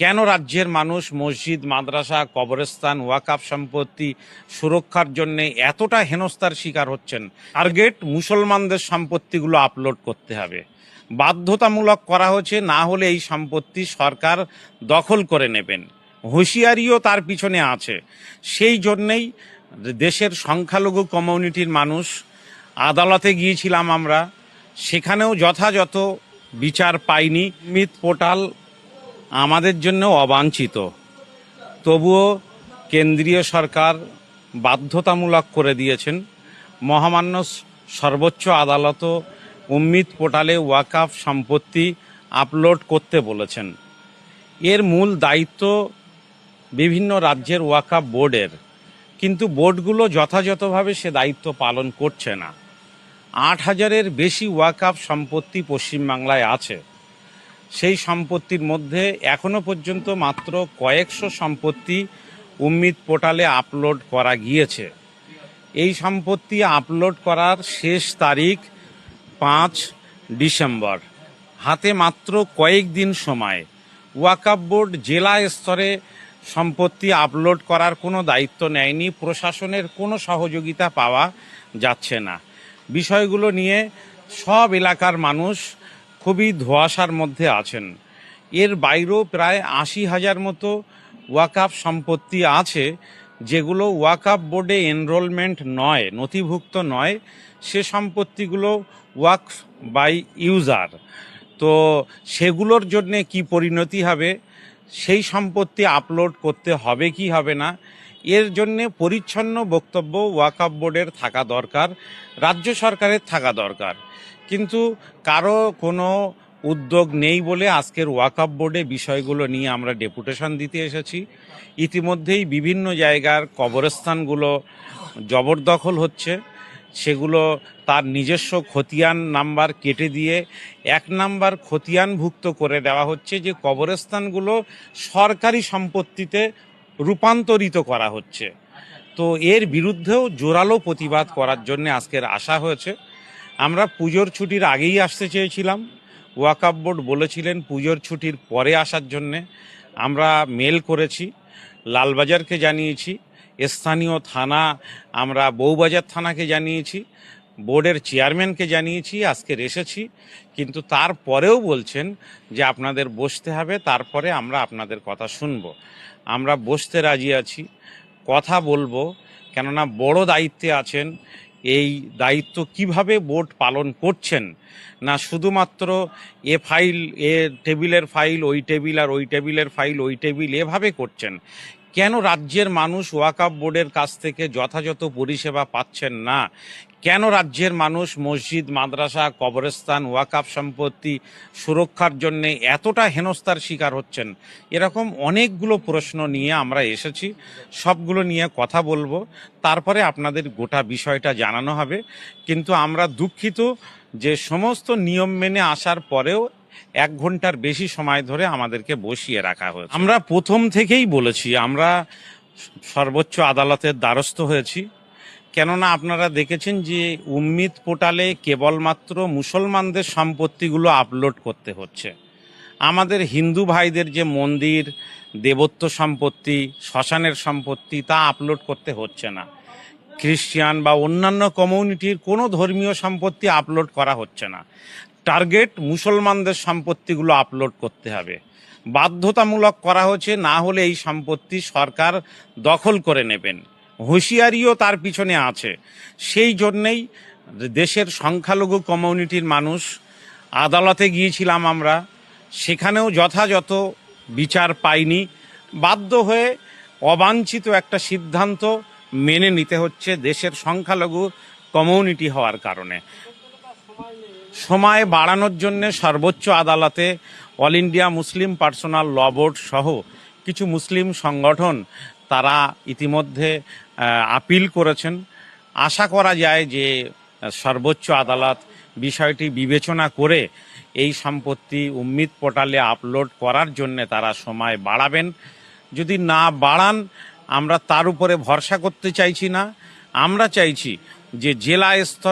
কেন রাজ্যের মানুষ মসজিদ, মাদ্রাসা, কবরস্থান ওয়াকাফ সম্পত্তি সুরক্ষার জন্য এতটা হেনস্থার শিকার হচ্ছেন? টার্গেট মুসলমানদের সম্পত্তিগুলো আপলোড করতে হবে। বাধ্যতামূলক করা হচ্ছে, না হলে এই সম্পত্তি সরকার দখল করে নেবেন। হুঁশিয়ারিও তার পিছনে আছে। সেই জন্যেই দেশের সংখ্যালঘু কমিউনিটির মানুষ, আদালতে গিয়েছিলাম আমরা, সেখানেও যথাযথ বিচার পাইনি। মিথ পোর্টাল আমাদের জন্য অবাঞ্ছিত। তবুও কেন্দ্রীয় সরকার বাধ্যতামূলক করে দিয়েছেন। মহামান্য সর্বোচ্চ আদালতও উম্মিদ পোর্টালে ওয়াকাফ সম্পত্তি আপলোড করতে বলেছেন। এর মূল দায়িত্ব বিভিন্ন রাজ্যের ওয়াকাফ বোর্ডের, কিন্তু বোর্ডগুলো যথাযথভাবে সে দায়িত্ব পালন করছে না। আট হাজারের বেশি ওয়াকাফ সম্পত্তি পশ্চিমবাংলায় আছে। সেই সম্পত্তির মধ্যে এখনও পর্যন্ত মাত্র কয়েকশো সম্পত্তি উম্মিদ পোর্টালে আপলোড করা গিয়েছে। এই সম্পত্তি আপলোড করার শেষ তারিখ পাঁচ ডিসেম্বর। হাতে মাত্র কয়েকদিন সময়। ওয়াকাফ বোর্ড জেলা স্তরে সম্পত্তি আপলোড করার কোনো দায়িত্ব নেয়নি। প্রশাসনের কোনো সহযোগিতা পাওয়া যাচ্ছে না। বিষয়গুলো নিয়ে সব এলাকার মানুষ খুবই ধোঁয়াশার মধ্যে আছেন। এর বাইরেও প্রায় আশি হাজার মতো ওয়াকাফ সম্পত্তি আছে, যেগুলো ওয়াকাফ বোর্ডে এনরোলমেন্ট নয়, নথিভুক্ত নয়। সে সম্পত্তিগুলো ওয়াক বাই ইউজার। তো সেগুলোর জন্যে কি পরিণতি হবে? সেই সম্পত্তি আপলোড করতে হবে কি হবে না? এর জন্যে পরিচ্ছন্ন বক্তব্য ওয়াকাফ বোর্ডের থাকা দরকার, রাজ্য সরকারের থাকা দরকার। কিন্তু কারও কোনো উদ্যোগ নেই বলে আজকের ওয়াকাফ বোর্ডে বিষয়গুলো নিয়ে আমরা ডেপুটেশন দিতে এসেছি। ইতিমধ্যেই বিভিন্ন জায়গার কবরস্থানগুলো জবরদখল হচ্ছে। সেগুলো তার নিজস্ব খতিয়ান নাম্বার কেটে দিয়ে এক নাম্বার খতিয়ানভুক্ত করে দেওয়া হচ্ছে যে কবরস্থানগুলো সরকারি সম্পত্তিতে রূপান্তরিত করা হচ্ছে। তো এর বিরুদ্ধেও জোরালো প্রতিবাদ করার জন্য আজকের আসা হয়েছে। আমরা পুজোর ছুটির আগেই আসতে চেয়েছিলাম। ওয়াকাপ বোর্ড বলেছিলেন পুজোর ছুটির পরে আসার জন্যে। আমরা মেল করেছি, লালবাজারকে জানিয়েছি, স্থানীয় থানা, আমরা বউবাজার থানাকে জানিয়েছি। বোর্ডের চেয়ারম্যানকে জানিয়েছি আজকে এসেছি, কিন্তু তারপরেও বলছেন যে আপনাদের বসতে হবে, তারপরে আমরা আপনাদের কথা শুনব। আমরা বসতে রাজি আছি, কথা বলব, কেননা বড় দায়িত্বে আছেন। এই দায়িত্ব কীভাবে বোর্ড পালন করছেন? না শুধুমাত্র এ ফাইল, এ টেবিলের ফাইল, ওই টেবিল আর ওই টেবিলের ফাইল, ওই টেবিল এভাবে করছেন? কেন রাজ্যের মানুষ ওয়াকাফ বোর্ডের কাছ থেকে যথাযথ পরিষেবা পাচ্ছেন না? কেন রাজ্যের মানুষ মসজিদ, মাদ্রাসা, কবরস্থান ওয়াকাপ সম্পত্তি সুরক্ষার জন্য এতটা হেনস্থার শিকার হচ্ছেন? এরকম অনেকগুলো প্রশ্ন নিয়ে আমরা এসেছি। সবগুলো নিয়ে কথা বলব। তারপরে আপনাদের গোটা বিষয়টা জানানো হবে। কিন্তু আমরা দুঃখিত যে সমস্ত নিয়ম মেনে আসার পরেও এক ঘণ্টার বেশি সময় ধরে আমাদেরকে বসিয়ে রাখা হয়েছে। আমরা প্রথম থেকেই বলেছি, আমরা সর্বোচ্চ আদালতের দ্বারস্থ হয়েছি। কেননা আপনারা দেখেছেন যে উম্মিদ পোর্টালে কেবলমাত্র মুসলমানদের সম্পত্তিগুলো আপলোড করতে হচ্ছে। আমাদের হিন্দু ভাইদের যে মন্দির, দেবত্ব সম্পত্তি, শ্মশানের সম্পত্তি, তা আপলোড করতে হচ্ছে না। খ্রিস্টান বা অন্যান্য কমিউনিটির কোনো ধর্মীয় সম্পত্তি আপলোড করা হচ্ছে না। টার্গেট মুসলমানদের সম্পত্তিগুলো আপলোড করতে হবে। বাধ্যতামূলক করা হচ্ছে, না হলে এই সম্পত্তি সরকার দখল করে নেবেন। হুঁশিয়ারিও তার পিছনে আছে। সেই জন্যেই দেশের সংখ্যালঘু কমিউনিটির মানুষ, আদালতে গিয়েছিলাম আমরা, সেখানেও যথাযথ বিচার পাইনি। বাধ্য হয়ে অবাঞ্ছিত একটা সিদ্ধান্ত মেনে নিতে হচ্ছে দেশের সংখ্যালঘু কমিউনিটি হওয়ার কারণে। সময় বাড়ানোর জন্য সর্বোচ্চ আদালতে all India Muslim personal law board সহ কিছু মুসলিম সংগঠন, তারা ইতিমধ্যে আপিল করেছেন। আশা করা যায় যে সর্বোচ্চ আদালত বিষয়টি বিবেচনা করে এই সম্পত্তি উম্মিদ পোর্টালে আপলোড করার জন্যে তারা সময় বাড়াবেন। যদি না বাড়ান, আমরা তার উপরে ভরসা করতে চাইছি না। আমরা চাইছি যে জেলা স্তরে